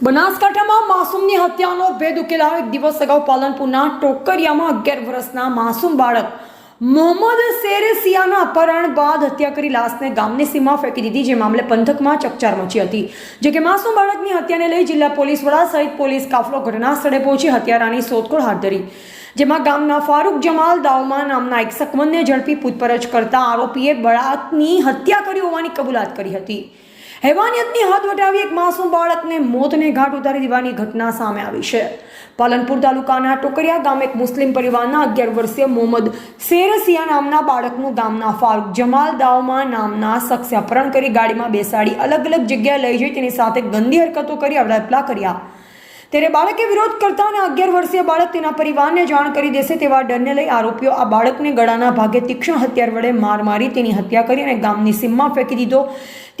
બનાસકાંઠામાં માસૂમની હત્યાનો ભેદ ઉકેલાવ એક દિવસ અગાઉ પાલનપુરના ટોકરિયામાં અગિયાર વર્ષના માસૂમ બાળક મોહમ્મદ સેરેસિયાના અપહરણ બાદ હત્યા કરી લાશને ગામની સીમા ફેંકી દીધી, જે મામલે પંથકમાં ચકચાર મચી હતી. જે કે માસૂમ બાળકની હત્યાને લઈ જિલ્લા પોલીસ વડા સહિત પોલીસ કાફલો ઘટના સ્થળે પહોંચી હત્યારાની શોધખોળ હાથ ધરી. જેમાં ગામના ફારૂક જમાલ દાઉમા નામના એક સકમનને ઝડપી પૂછપરછ કરતા આરોપીએ બાળકની હત્યા કરી હોવાની કબૂલાત કરી હતી. હેવાનિયતની હદ વટાવી એક માસૂમ બાળકને મોતને ઘાટ ઉતારી દેવાની ઘટના સામે આવી છે. પાલનપુર તાલુકાના ટોકરિયા ગામે એક મુસ્લિમ પરિવારના અગિયાર વર્ષીય મોહમ્મદ સેરસિયા નામના બાળકનું ગામના ફારૂક જમાલ દાવમા નામના શખ્સે અપહરણ કરી ગાડીમાં બેસાડી અલગ અલગ જગ્યાએ લઈ જઈ તેની સાથે ગંદી હરકતો કરી અવડાપલા કર્યા. ત્યારે બાળકે વિરોધ કરતા અને અગિયાર વર્ષીય બાળક તેના પરિવારને જાણ કરી દેશે તેવા ડરને લઈ આરોપીઓ આ બાળકને ગળાના ભાગે તીક્ષ્ણ હથિયાર વડે માર મારી તેની હત્યા કરી અને ગામની સીમમાં ફેંકી દીધો.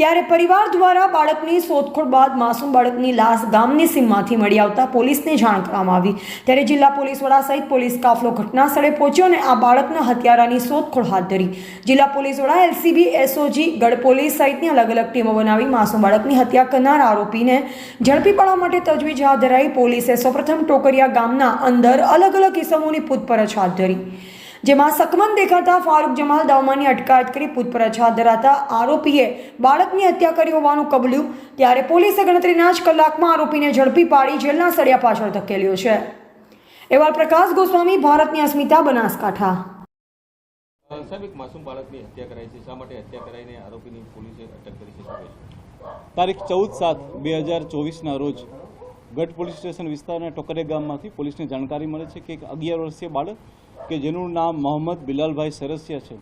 ત્યારે પરિવાર દ્વારા બાળકની શોધખોળ બાદ માસૂમ બાળકની લાશ ગામની સીમમાંથી મળી આવતા પોલીસને જાણ કરવામાં આવી. ત્યારે જિલ્લા પોલીસ વડા સહિત પોલીસ કાફલો ઘટના સ્થળે પહોંચ્યો અને આ બાળકના હત્યારાની શોધખોળ હાથ ધરી. જિલ્લા પોલીસ વડા, એલસીબી, એસઓજી, ગઢ પોલીસ સહિતની અલગ અલગ ટીમો બનાવી માસૂમ બાળકની હત્યા કરનાર આરોપીને ઝડપી પાડવા માટે તજવીજ હાથ ધરાઈ પોલીસે સૌપ્રથમ ટોકરિયા ગામના અંદર અલગ અલગ કિસ્મોની પૂછપરછ હાથ ધરી. જેમાં સકમન દેખાતા ફારૂક જમાલ દાવમાની અટકાયત કરી પૂછપરછ હાથ ધરાતા આરોપીએ બાળકની હત્યા કરી હોવાનું કબલ્યું ત્યારે પોલીસે ગણતરીના જ કલાકમાં આરોપીને ઝડપી પાડી જેલના સળિયા પાછળ ધકેલ્યો છે. એવા પ્રકાશ ગોસ્વામી ભારતની અસ્મિતા બનાસકાંઠા. સાહેબ એક માસૂમ બાળકની હત્યા કરાઈ છે. શા માટે હત્યા કરાઈને આરોપીની પોલીસે અટક કરી છે? તારીખ ચૌદ સાત બે હજાર ચોવીસના રોજ ગઢ પોલીસ સ્ટેશન વિસ્તારના ટોકરે ગામમાંથી પોલીસને જાણકારી મળે છે કે એક અગિયાર વર્ષીય બાળક કે જેનું નામ મોહમ્મદ બિલાલભાઈ સરસિયા છે,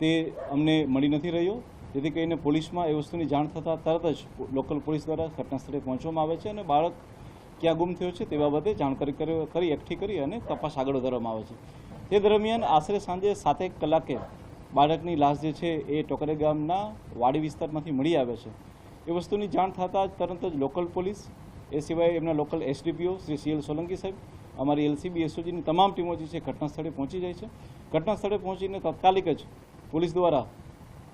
તે અમને મળી નથી રહ્યો. જેથી કરીને પોલીસમાં એ વસ્તુની જાણ થતાં તરત જ લોકલ પોલીસ દ્વારા ઘટના સ્થળે પહોંચવામાં આવે છે અને બાળક ક્યાં ગુમ થયો છે તે બાબતે જાણકારી કરી કરી, એકઠી કરી અને તપાસ આગળ વધારવામાં આવે છે. તે દરમિયાન આશરે સાંજે સાતેક કલાકે બાળકની લાશ જે છે એ ટોકરે ગામના વાડી વિસ્તારમાંથી મળી આવે છે. એ વસ્તુની જાણ થતાં જ તરત જ લોકલ પોલીસ એ સિવાય એમના local SDPO Shri CL Solanki સાહેબ, અમારી એલસીબી, એસઓજીની તમામ ટીમો જે છે ઘટના સ્થળે પહોંચી જાય છે. ઘટના સ્થળે પહોંચીને તાત્કાલિક જ પોલીસ દ્વારા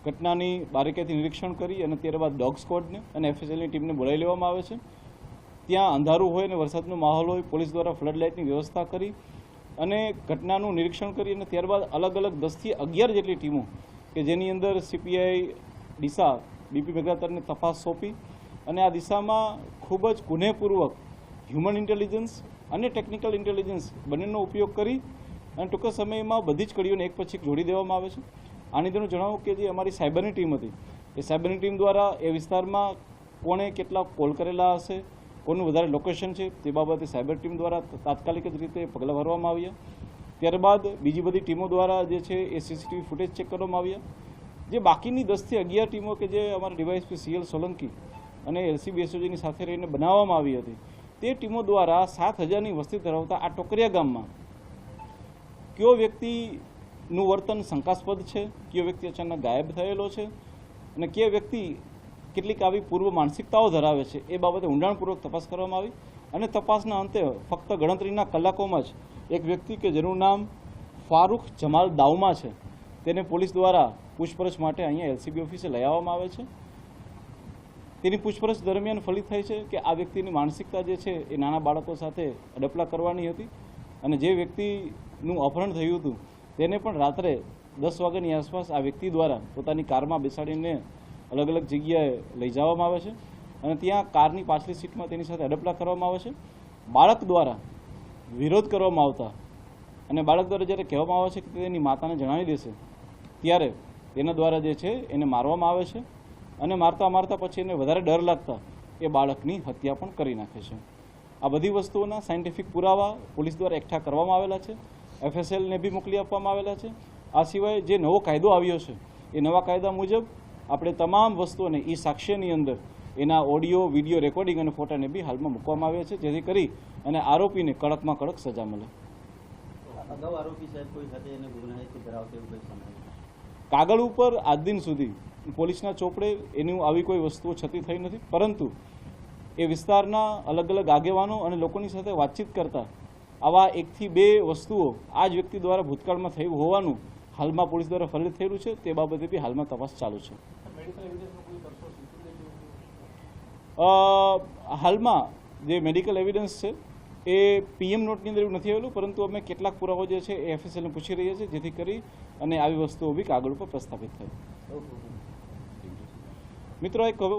ઘટનાની બારીકાઈથી નિરીક્ષણ કરી અને ત્યારબાદ ડોગ સ્ક્વોડને અને એફએસએલની ટીમને બોલાવી લેવામાં આવે છે. ત્યાં અંધારું હોય અને વરસાદનો માહોલ હોય, પોલીસ દ્વારા ફ્લડ લાઇટની વ્યવસ્થા કરી અને ઘટનાનું નિરીક્ષણ કરી અને ત્યારબાદ અલગ અલગ દસથી અગિયાર જેટલી ટીમો કે જેની અંદર સીપીઆઈ ડીસા, બીપી મેઘાતરને તપાસ સોંપી અને આ દિશામાં ખૂબ જ ગુનેપૂર્વક હ્યુમન ઇન્ટેલિજન્સ અને ટેકનિકલ ઇન્ટેલિજન્સ બંનેનો ઉપયોગ કરી અને ટૂંક સમયમાં બધી જ કડીઓને એક પછી જોડી દેવામાં આવે છે. આની તેનું જણાવું કે જે અમારી સાયબરની ટીમ હતી, એ સાયબરની ટીમ દ્વારા એ વિસ્તારમાં કોણે કેટલા કોલ કરેલા હશે, કોનું વધારે લોકેશન છે, તે બાબતે સાયબર ટીમ દ્વારા તાત્કાલિક જ રીતે પગલાં ભરવામાં આવ્યા. ત્યારબાદ બીજી બધી ટીમો દ્વારા જે છે એ સીસીટીવી ફૂટેજ ચેક કરવામાં આવ્યા. જે બાકીની દસથી અગિયાર ટીમો કે જે અમારા ડીવાયએસપી સીએલ સોલંકી અને એલસીબી એસઓજીની સાથે રહીને બનાવવામાં આવી હતી. તે ટીમો દ્વારા સાત હજારની વસ્તી ધરાવતા આ ટોકરિયા ગામમાં કયો વ્યક્તિનું વર્તન શંકાસ્પદ છે? કયો વ્યક્તિ અચાનક ગાયબ થયેલો છે? અને કયો વ્યક્તિ કેટલીક આવી પૂર્વ માનસિકતાઓ ધરાવે છે? એ બાબતે ઊંડાણપૂર્વક તપાસ કરવામાં આવી અને તપાસના અંતે ફક્ત ગણતરીના કલાકોમાં જ એક વ્યક્તિ કે જેનું નામ ફારૂખ જમાલ દાઉમા છે, તેને પોલીસ દ્વારા પૂછપરછ માટે અહીંયા એલસીબી ઓફિસે લઈ આવવામાં આવે છે. તેની પૂછપરછ દરમિયાન ફલિત થાય છે કે આ વ્યક્તિની માનસિકતા જે છે એ નાના બાળકો સાથે અડપલા કરવાની હતી અને જે વ્યક્તિનું અપહરણ થયું હતું, તેને પણ રાત્રે દસ વાગ્યાની આસપાસ આ વ્યક્તિ દ્વારા પોતાની કારમાં બેસાડીને અલગ અલગ જગ્યાએ લઈ જવામાં આવે છે અને ત્યાં કારની પાછલી સીટમાં તેની સાથે અડપલા કરવામાં આવે છે. બાળક દ્વારા વિરોધ કરવામાં આવતા અને બાળક દ્વારા જ્યારે કહેવામાં આવે છે કે તેની માતાને જણાવી દેશે, ત્યારે તેના દ્વારા જે છે એને મારવામાં આવે છે. અને મારતા મારતા પછી એને વધારે ડર લાગતા એ બાળકની હત્યા પણ કરી નાખે છે. આ બધી વસ્તુઓના સાયન્ટિફિક પુરાવા પોલીસ દ્વારા એકઠા કરવામાં આવેલા છે. એફએસએલને બી મોકલી આપવામાં આવેલા છે. આ સિવાય જે નવો કાયદો આવ્યો છે એ નવા કાયદા મુજબ આપણે તમામ વસ્તુઓને એ સાક્ષ્યની અંદર એના ઓડિયો વીડિયો રેકોર્ડિંગ અને ફોટાને બી હાલમાં મૂકવામાં આવ્યા છે જેથી કરી અને આરોપીને કડકમાં કડક સજા મળે. કાગળ ઉપર આજ દિન સુધી પોલીસના ચોપડે એનું આવી કોઈ વસ્તુઓ છતી થઈ નથી. પરંતુ એ વિસ્તારના અલગ અલગ આગેવાનો અને લોકોની સાથે વાતચીત કરતા આવા એકથી બે વસ્તુઓ આ જ વ્યક્તિ દ્વારા ભૂતકાળમાં થયું હોવાનું હાલમાં પોલીસ દ્વારા ફલિત થયેલું છે. તે બાબતે બી હાલમાં તપાસ ચાલુ છે. હાલમાં જે મેડિકલ એવિડન્સ છે એ પીએમ નોટની અંદર એવું નથી આવેલું, પરંતુ અમે કેટલાક પુરાવો જે છે એ એફએસએલને પૂછી રહ્યા છીએ, જેથી કરી અને આવી વસ્તુઓ બી કાગળ ઉપર પ્રસ્થાપિત થાય. મિત્રો એક